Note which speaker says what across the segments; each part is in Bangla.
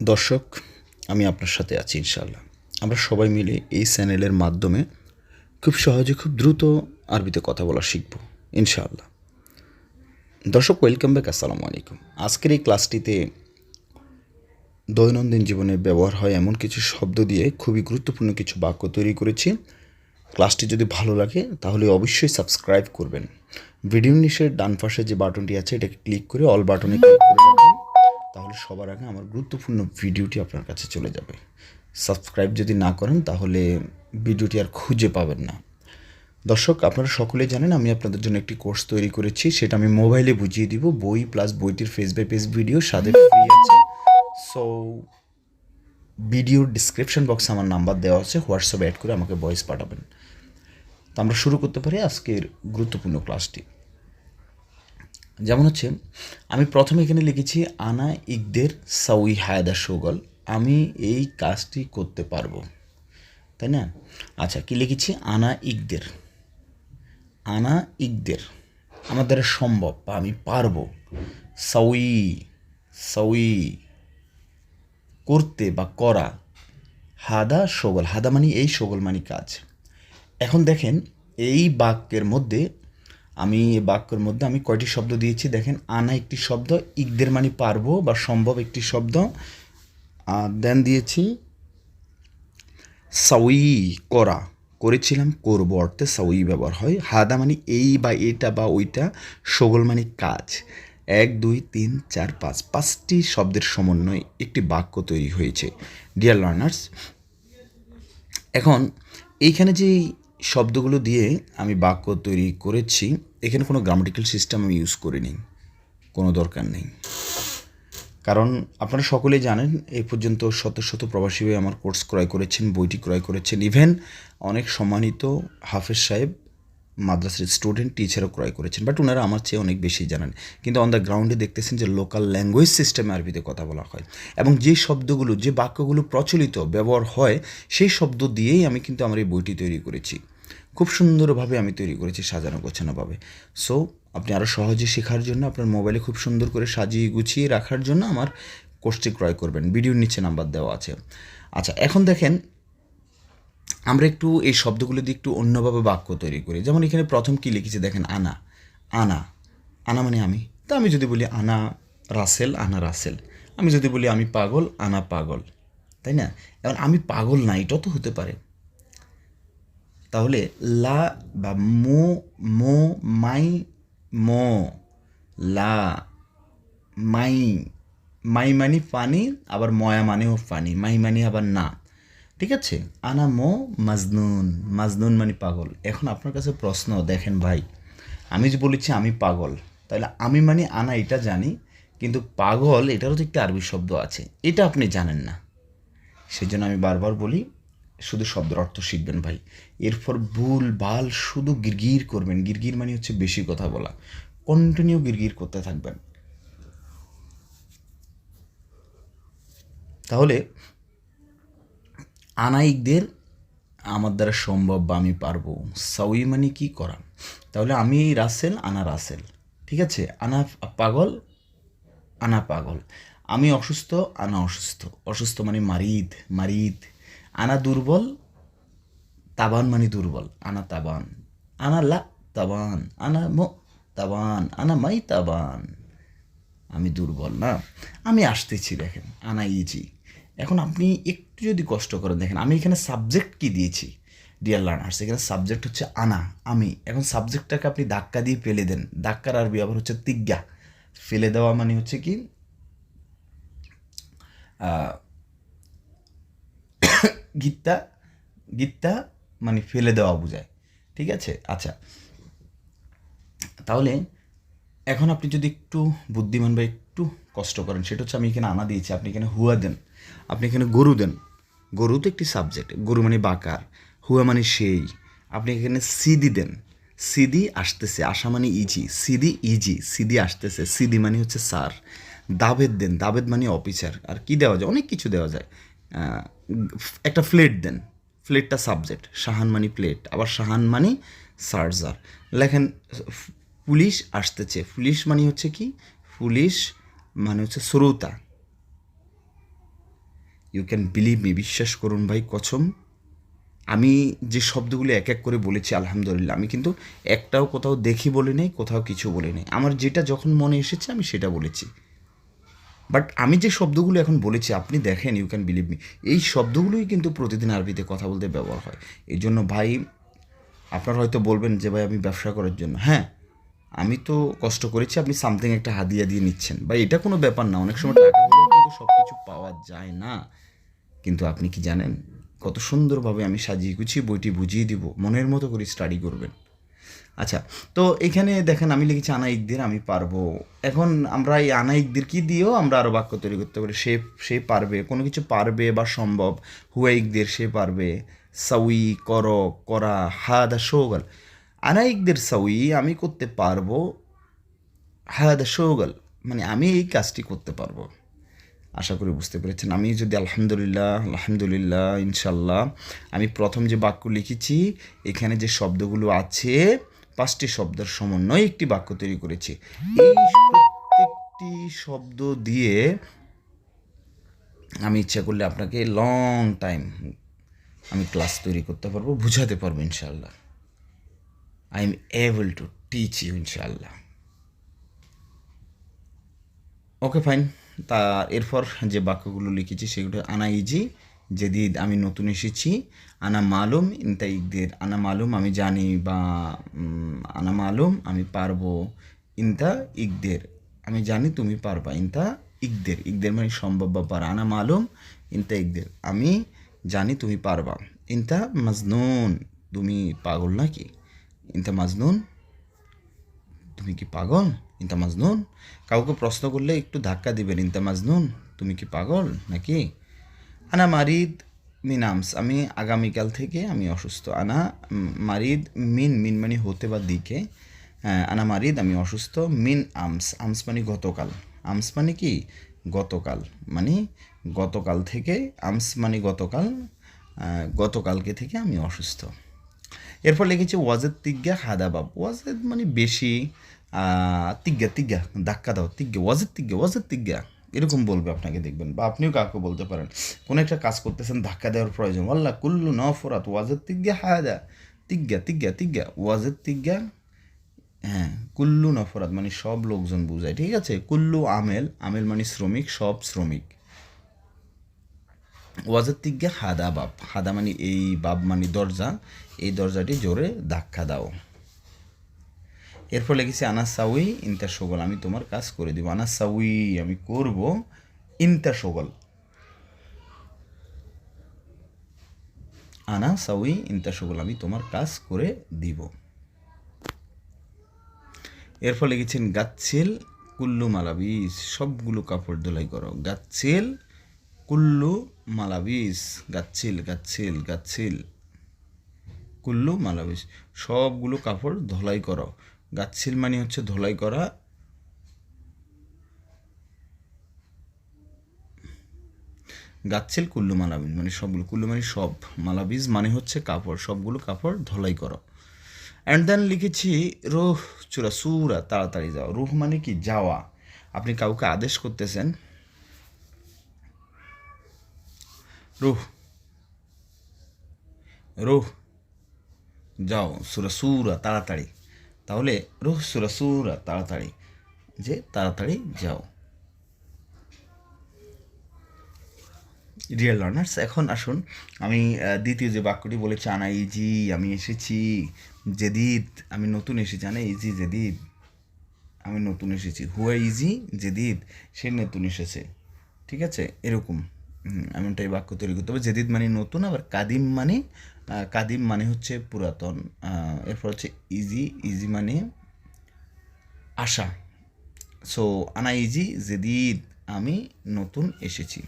Speaker 1: দর্শক, আমি আপনার সাথে আছি ইনশাল্লাহ আমরা সবাই মিলে এই চ্যানেলের মাধ্যমে খুব সহজে, খুব দ্রুত আরবিতে কথা বলা শিখব, ইনশাআল্লাহ। দর্শক ওয়েলকাম ব্যাক আসসালামু আলাইকুম। আজকের এই ক্লাসটিতে দৈনন্দিন জীবনে ব্যবহার হয় এমন কিছু শব্দ দিয়ে খুবই গুরুত্বপূর্ণ কিছু বাক্য তৈরি করেছি। ক্লাসটি যদি ভালো লাগে, তাহলে অবশ্যই সাবস্ক্রাইব করবেন। ভিডিও নিচের ডান পাশে যে বাটনটি আছে, এটাকে ক্লিক করে অল বাটনে ক্লিক করে তাহলে সবার আগে আমার গুরুত্বপূর্ণ ভিডিওটি আপনার কাছে চলে যাবে। সাবস্ক্রাইব যদি না করেন, তাহলে ভিডিওটি আর খুঁজে পাবেন না। দর্শক, আপনারা সকলেই জানেন, আমি আপনাদের জন্য একটি কোর্স তৈরি করেছি। সেটা আমি মোবাইলে বুঝিয়ে দিব। বই প্লাস বইটির ফেস বাই পেজ ভিডিও সাথে ফ্রি আছে। সো ভিডিওর ডিসক্রিপশন বক্সে আমার নাম্বার দেওয়া আছে। হোয়াটসঅ্যাপে অ্যাড করে আমাকে ভয়েস পাঠাবেন। তো আমরা শুরু করতে পারি আজকের গুরুত্বপূর্ণ ক্লাসটি যেমন হচ্ছে, আমি প্রথমে এখানে লিখেছি, আনা ইকদের সাউই হায়দা সোগল আমি এই কাজটি করতে পারব। তাই না? আচ্ছা কি লিখেছি? আনা ইকদের আনা ইকদের, আমার দ্বারা সম্ভব বা আমি পারব সাউই সাউই করতে বা করা। হাদা সগল হাদা মানে এই সগল মানে কাজ। এখন দেখেন, এই বাক্যের মধ্যে আমি এই বাক্যের মধ্যে আমি কয়টি শব্দ দিয়েছি? দেখেন, আনা একটি শব্দ, ইকদের মানে পারব বা সম্ভব একটি শব্দ। দেন দিয়েছি, সাউই করা। করেছিলাম, করব অর্থে সাউই ব্যবহার হয়। হাদা মানে এই বা এটা বা ওইটা, সগল মানে কাজ। এক, দুই, তিন, চার, পাঁচ, পাঁচটি শব্দের সমন্বয়ে একটি বাক্য তৈরি হয়েছে। ডিয়ার লার্নার্স এখন এইখানে যে শব্দগুলো দিয়ে আমি বাক্য তৈরি করেছি। এখানে কোনো গ্রামাটিক্যাল সিস্টেম আমি ইউজ করিনি। কোনো দরকার নেই। কারণ আপনারা সকলেই জানেন এই পর্যন্ত শত শত প্রবাসী হয়ে আমার কোর্স ক্রয় করেছেন, বইটি ক্রয় করেছেন। ইভেন অনেক সম্মানিত হাফেজ সাহেব মাদ্রাসার স্টুডেন্ট টিচারও ক্রয় করেছেন। বাট ওনারা আমার চেয়ে অনেক বেশি জানেন। কিন্তু অন দ্য গ্রাউন্ডে দেখতেছেন যে লোকাল ল্যাঙ্গুয়েজ সিস্টেমে আরবিতে কথা বলা হয়। এবং যে শব্দগুলো, যে বাক্যগুলো প্রচলিত, ব্যবহার হয়, সেই শব্দ দিয়েই আমি কিন্তু আমার এই বইটি তৈরি করেছি। খুব সুন্দরভাবে আমি তৈরি করেছি সাজানো গোছানোভাবে। সো আপনি আরও সহজে শেখার জন্য, আপনার মোবাইলে খুব সুন্দর করে সাজিয়ে গুছিয়ে রাখার জন্য আমার কোর্সটি ক্রয় করবেন। ভিডিওর নিচে নাম্বার দেওয়া আছে। আচ্ছা এখন দেখেন আমরা একটু এই শব্দগুলো দিয়ে একটু অন্যভাবে বাক্য তৈরি করি। যেমন এখানে প্রথম কী লিখেছে দেখেন, আনা। আনা। আনা মানে আমি। তা আমি যদি বলি আনা রাসেল আনা রাসেল। আমি যদি বলি আমি পাগল, আনা পাগল। তাই না? এখন আমি পাগল না, এটা তো হতে পারে। তাহলে লা বা মো মো, মাই, মো। লা, মাই। মাই মানি পানি আবার ময়া মানেও পানি মাই মানি আবার না। ঠিক আছে? আনা মো মাজনুন। মাজনুন মানে পাগল। এখন আপনার কাছে প্রশ্ন, দেখেন ভাই, আমি যে বলেছি আমি পাগল, তাহলে আমি মানে আনা এটা জানি, কিন্তু পাগল এটারও তো একটি আরবি শব্দ আছে, এটা আপনি জানেন না। সেই জন্য আমি বারবার বলি, শুধু শব্দের অর্থ শিখবেন ভাই। এরপর ভুল বাল শুধু গিরগির করবেন। গিরগির মানে হচ্ছে বেশি কথা বলা। কন্টিনিউ গিরগির করতে থাকবেন। তাহলে আনাইকদের আমার দ্বারা সম্ভব বা আমি পারব। সাউই মানে কি করা তাহলে আমি রাসেল, আনা রাসেল। ঠিক আছে? আনা পাগল আনা পাগল। আমি অসুস্থ, আনা অসুস্থ। অসুস্থ মানে মারিদ মারিদ। আনা দুর্বল, তাবান মানে দুর্বল। আনা তাবান। আনা লা তাবান। আনা মো তাবান। আনা মাই তাবান। আমি দুর্বল না। আমি আসতেছি দেখেন আনা ইজি এখন আপনি একটু যদি কষ্ট করেন, দেখেন আমি এখানে সাবজেক্ট কি দিয়েছি? ডিয়ার লার্নার্স এখানে সাবজেক্ট হচ্ছে আনা, আমি। এখন সাবজেক্টটাকে আপনি ধাক্কা দিয়ে ফেলে দেন। ধাক্কার আরবি আবার হচ্ছে তিজ্ঞা ফেলে দেওয়া মানে হচ্ছে কি? গীতা গীতা মানে ফেলে দেওয়া বোঝায়। ঠিক আছে? আচ্ছা। তাহলে এখন আপনি যদি একটু বুদ্ধিমান বা একটু কষ্ট করেন, সেটা হচ্ছে আমি এখানে আনা দিয়েছি, আপনি এখানে হুয়া দেন। আপনি এখানে গরু দেন। গরু তো একটি সাবজেক্ট গরু মানে বাকার, হুয়া মানে সেই। আপনি এখানে সিদি দেন। সিদি আসতেছে আসা মানে ইজি, সিদি ইজি, সিদি আসতেছে, সিদি মানে হচ্ছে সার দাবেদ দেন, দাবেদ মানে অফিসার আর কি দেওয়া যায়? অনেক কিছু দেওয়া যায়। একটা ফ্লেট দেন। ফ্লেটটা সাবজেক্ট শাহান মানি প্লেট আবার শাহান মানি সার্জার। লেখেন, পুলিশ আসতেছে। পুলিশ মানে হচ্ছে কি? পুলিশ মানে হচ্ছে শ্রোতা। ইউ ক্যান বিলিভ মি বিশ্বাস করুন ভাই, কছম। আমি যে শব্দগুলো এক এক করে বলেছি, আলহামদুলিল্লাহ, আমি কিন্তু একটাও কোথাও দেখি বলে নেই, কোথাও কিছু বলে নেই। আমার যেটা যখন মনে এসেছে, আমি সেটা বলেছি। বাট আমি যে শব্দগুলো এখন বলেছি, আপনি দেখেন ইউ ক্যান বিলিভ মি এই শব্দগুলোই কিন্তু প্রতিদিন আরবিতে কথা বলতে ব্যবহার হয়। এই জন্য ভাই, আপনারা হয়তো বলবেন যে, ভাই, আমি ব্যবসা করার জন্য। হ্যাঁ আমি তো কষ্ট করেছি, আপনি সামথিং একটা হাদিয়া দিয়ে নিচ্ছেন। বা এটা কোনো ব্যাপার না। অনেক সময় টাকা কিন্তু সব কিছু পাওয়া যায় না। কিন্তু আপনি কি জানেন? কত সুন্দরভাবে আমি সাজিয়ে গুছিয়ে বইটি বুঝিয়ে দিব, মনের মতো করে স্টাডি করবেন। আচ্ছা তো এখানে দেখেন আমি লিখেছি আনাইকদের আমি পারব। এখন আমরা এই আনাইকদের কি দিয়েও আমরা আরও বাক্য তৈরি করতে পারি? সে সে পারবে, কোনো কিছু পারবে বা সম্ভব? হুয়াইকদের সে পারবে। সাউই, কর, করা, হাদা, শোগল। আনাইকদের সাউই আমি করতে পারব, হাদা, শোগল। মানে আমি এই কাজটি করতে পারব। আশা করি বুঝতে পেরেছেন। আমি যদি আলহামদুলিল্লাহ আলহামদুলিল্লাহ ইনশাল্লাহ আমি প্রথম যে বাক্য লিখেছি, এখানে যে শব্দগুলো আছে, পাঁচটি শব্দের সমন্বয়ে একটি বাক্য তৈরি করেছি। এই প্রত্যেকটি শব্দ দিয়ে আমি ইচ্ছা করলে আপনাকে লং টাইম আমি ক্লাস তৈরি করতে পারব, বুঝাতে পারব ইনশাল্লাহ I am able to teach you ইনশাল্লাহ ওকে ফাইন তা এরপর যে বাক্যগুলো লিখেছি সেগুলো আনা ইজি যেদিদ আমি নতুন এসেছি, আনা মালুম ইনতা ইকদের আনা মালুম, আমি জানি বা আনা মালুম, আমি পারব, ইনতা ইকদের, আমি জানি তুমি পারবা, ইনতা ইকদের ইকদের মানে সম্ভব বা পারা, আনা মালুম, ইনতা ইকদের, আমি জানি তুমি পারবা, ইনতা মাজনুন, তুমি পাগল নাকি, ইনতা মাজনুন তুমি কি পাগল? ইনতা মাজনুন? কাউকে প্রশ্ন করলে একটু ধাক্কা দিবেন, ইনতা মাজনুন? তুমি কি পাগল নাকি? আনা মারিদ মিন আমস, আমি আগামীকাল থেকে আমি অসুস্থ। আনা মারিদ মিন মিন মানে হতে বা দিকে। আনা মারিদ, আমি অসুস্থ। মিন আমস আমস মানে গতকাল। আমস মানে কি? গতকাল মানে গতকাল থেকে, আমস মানে গতকাল গতকালকে থেকে আমি অসুস্থ। এরপর লিখেছি ওয়াজেদ তিজ্ঞা হাদাবাব ওয়াজেদ মানে বেশি তিজ্ঞা তিজ্ঞা ধাক্কা দাও তিজ্ঞা ওয়াজেদ তিজ্ঞা ওয়াজেদ তিজ্ঞা এরকম বলবে আপনাকে দেখবেন, বা আপনিও কাউকে বলতে পারেন। কোনো একটা কাজ করতেছেন, ধাক্কা দেওয়ার প্রয়োজন। আল্লাহ কুল্লু নফরাত, ওয়াজেদ তিজ্ঞা হাদা তিজ্ঞা তিজ্ঞা তিজ্ঞা ওয়াজেদ তিজ্ঞা হ্যাঁ কুল্লু নফরাত মানে সব লোকজন বুঝায়। ঠিক আছে? কুল্লু আমেল আমেল মানে শ্রমিক, সব শ্রমিক। ওয়াজের তিজ্ঞা হাদা বাপ হাদা মানে এই বাপ মানে দরজা। এই দরজাটি জোরে ধাক্কা দাও। এরপর লিখেছি আনা সাউই ইনতা সগল আমি তোমার কাজ করে দিব। আনা সাউই আমি করব ইনতা সগল আনা সাউই ইনতা সগল আমি তোমার কাজ করে দিব। এরপর লিখেছেন, গাচ্ছিল কুল্লু মালাবিস, সবগুলো কাপড় ধোলাই করো। গাচ্ছিল কুল্লু মালাবিস, গাচ্ছিল গাচ্ছিল গাচ্ছিল। কুল্লু মালাবিস, সবগুলো কাপড় ধলাই করো। গাচ্ছিল মানে হচ্ছে ধলাই করা। গাচ্ছিল, কুল্লু মালাবিজ মানে সবগুলো। কুল্লু মানে সব। মালাবিজ মানে হচ্ছে কাপড়। সবগুলো কাপড় ধলাই করো। অ্যান্ড দেন লিখেছি, রুহ, চূড়া, সুরা, তাড়াতাড়ি যাও। রুহ মানে কি? যাওয়া। আপনি কাউকে আদেশ করতেছেন রুহ। রুহ। যাও, সুরা সুরা, তাড়াতাড়ি। তাহলে রুহ, সুরা সুরা, তাড়াতাড়ি। যে তাড়াতাড়ি যাও। রিয়েল লার্নার্স এখন আসুন। আমি দ্বিতীয় যে বাক্যটি বলেছি, আনা ইজি, আমি এসেছি। জেদিদ, আমি নতুন এসেছি। আনা ইজি, জেদিদ, আমি নতুন এসেছি। হুয়া ইজি, জেদিদ, সে নতুন এসেছে। ঠিক আছে? এরকম। হুম, এমনটা এই বাক্য তৈরি করতে হবে। জেদিদ মানে নতুন আবার কাদিম মানে কাদিম মানে হচ্ছে পুরাতন। এরপর হচ্ছে ইজি ইজি মানে আশা। সো আনা ইজি জেদিদ আমি নতুন এসেছি।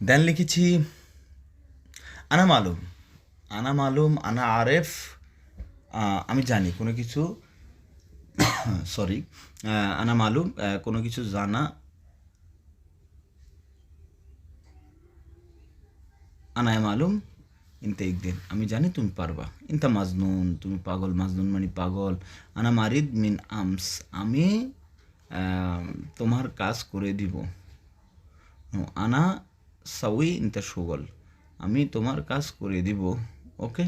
Speaker 1: দেন লিখেছি আনা মালুম। আনা মালুম আনা আরেফ আমি জানি কোনো কিছু সরি আনা মালুম কোনো কিছু জানা আনায় মালুম ইনতে একদিন আমি জানি তুমি পারবা। ইনতা মাজনুন, তুমি পাগল, মাজনুন মানে পাগল। আনা মারিদ মিন আমস, আমি তোমার কাজ করে দিব। আনা সাউই ইনতা সুগল, আমি তোমার কাজ করে দিব, ওকে?